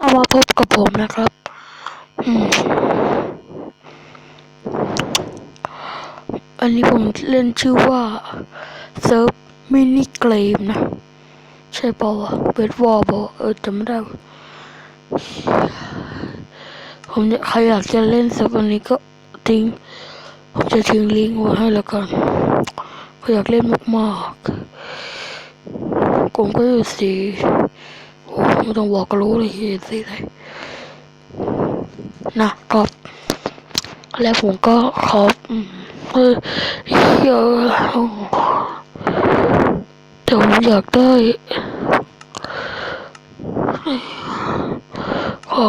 เอามาพบกับผมนะครับอันนี้ผมเล่นชื่อว่าเซิร์ฟมินิเกมนะ ใช่ปล่าวะเวทวอลบอเออจำไม่ได้ ผมจะใครอยากจะเล่นเซิร์ฟอันนี้ก็ทิ้ง ผมจะทิ้งลิงก์ไว้ให้แล้วกันอยากเล่นมากๆผมก็อยู่สี โอ้ไม่ต้องบอกก็รู้เลยเห็นสิเลยนะครับแล้วผมก็ขอเออเยอะแต่ผมอยากได้ขอ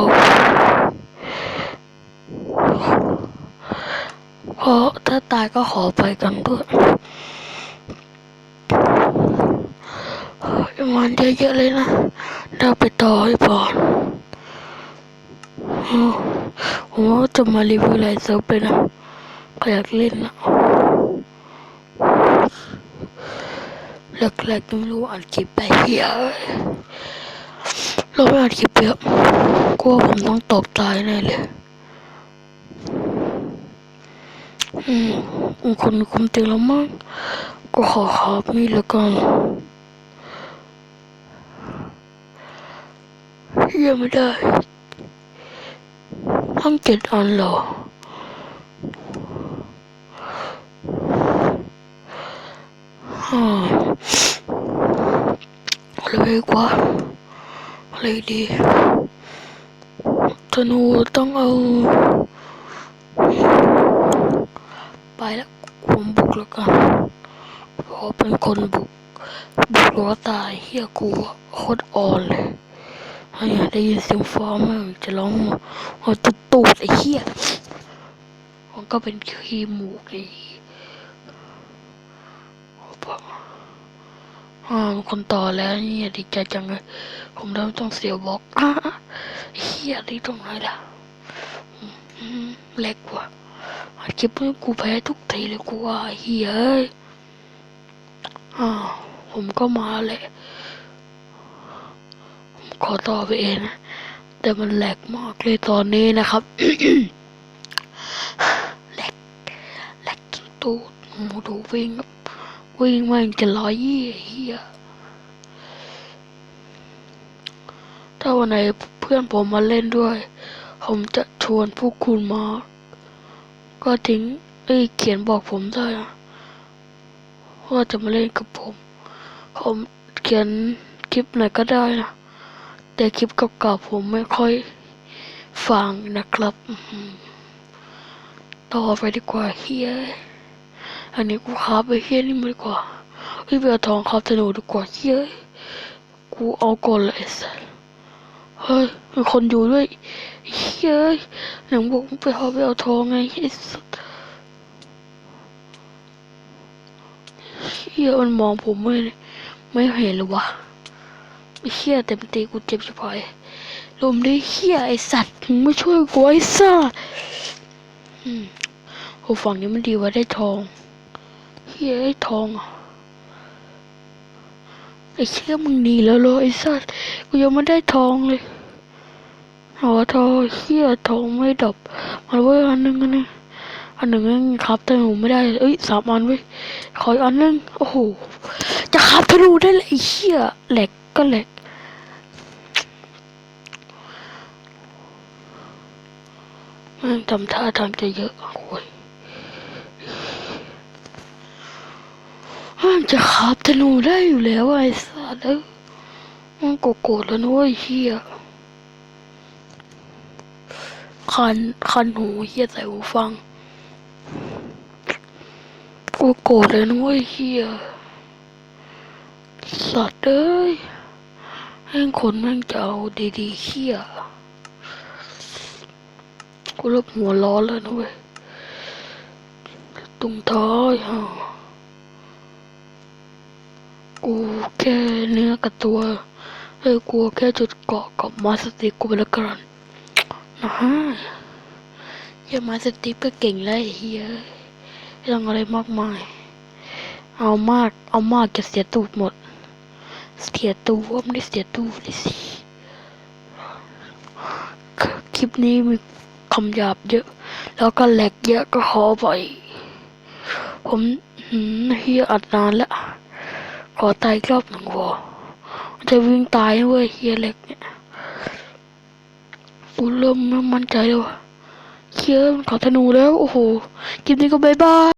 ขอถ้าตายก็ขอไปกันด้วยมันเยอะๆเลยนะ เราไปต่อให้ก่อนผมว่าจะมารีวิวไลฟ์เซิร์ฟเลยนะก็อยากเล่นนะแรกๆไม่รู้ว่าอัดคลิปไปเยอะเราไม่อัดคลิปเยอะกลัวผมต้องตกตายแน่เลยอืมคนคุมเตียงแล้วมั้งก็ขอขับมีแล้วกัน เยี่ยไม่ได้ทั้งเจ็ดอันเหรอฮ่าอะไรดีกว่าอะไรดีธนูต้องเอา ไปแล้วผมบุกแล้วกันเพราะเป็นคนบุก บุกแล้วตายเฮียกูโคตรอ่อนเลย ถ้าอยากได้ยินเสียงฟ้ามันจะร้องหัวตุดตูดไอ้เหี้ยมันก็เป็นขี้มูกไอ้อ่าคนต่อแล้วนี่ดีใจจังเลย ผมเริ่มต้องเสียบล็อกอะไอ้เหี้ยนี่ตรงไหนล่ะเล็กกว่าคลิปนี้กูแพ้ทุกทีเลยกูว่าเหี้ยอ้าวผมก็มาแหละ ขอต่อไปเองนะแต่มันแหลกมากเลยตอนนี้นะครับแหลกแหลกจนตูดหมูดูวิ่งครับวิ่งมันจะร้อยยี่เฮียถ้าวันไหนเพื่อนผมมาเล่นด้วย ผมจะชวนพวกคุณมา ก็ทิ้งเอ้ยเขียนบอกผมได้นะว่าจะมาเล่นกับผม ผมเขียนคลิปไหนก็ได้นะ แต่คลิปเก่าๆผมไม่ค่อยฟังนะครับ ต่อไปดีกว่าเฮียอันนี้กูค้าไปเฮียนี่มาดีกว่าเฮ้ยเอาทองคาบธนูดีกว่าเฮียกูเอาก่อนเลยไอ้สัสเฮ้ยมีคนอยู่ด้วยเฮียหนังบอกไปเอาไปเอาทองไงไอ้สัสเฮียมันมองผมไม่ไม่เห็นเลยวะ เฮียเต็มตีกูเจ็บชิบหายลมได้เฮียไอสัตว์มึงไม่ช่วยกูไอ้สัตว์อืมโอ้ฝั่งนี้มันดีว่าได้ทองเฮียไอ้ทองอะไอเชี่ยมึงหนีแล้วเหรอไอสัตว์กูยังไม่ได้ทองเลยอ๋อทองเฮียทองไม่ดับมันไว้อันหนึ่งอันนึงอันหนึ่งครับแต่หนูไม่ได้เอ้ยสามอันเว้ยขออีกอันหนึงโอ้โหจะขับธนูได้เลยเชี่ยแหลก ก็แหลกมันทำท่าทางจะเยอะโอ้ยมันจะขับธนูได้อยู่แล้วไอ้สัตว์เอ้ยมันโกรธแล้วนะเว้ยเฮียคันคันหูเฮียใส่หูฟังกูโกรธเลยนะเว้ยเฮียสัตว์เอ้ย แม่งคนแม่งจะเอาดีๆเฮียกูเริ่มหัวร้อนแล้วนะเว้ยตรงท้ายฮะกูแค่เนื้อกับตัวเอ้กูแค่จุดเกาะกับมาสติกูไปล้วกันนะฮะเหี้ยมาสติก็เก่งแล้วเฮียไม่องอะไรมากมาย เอามาก เอามากจะเสียตูดหมด เสียตัวไม่ได้เสียตูดเลยสิคลิปนี้มีคำหยาบเยอะ แล้วก็แหลกเยอะก็ขอไปผมหืมเฮียอัดนานแล้วขอตายรอบหนึ่งวะจะวิ่งตายเว้ยเฮียเหล็กเนี่ยกูเริ่มไม่มั่นใจแล้ววะเฮียมขอธนูแล้ว โอ้โหคลิปนี้ก็บายบาย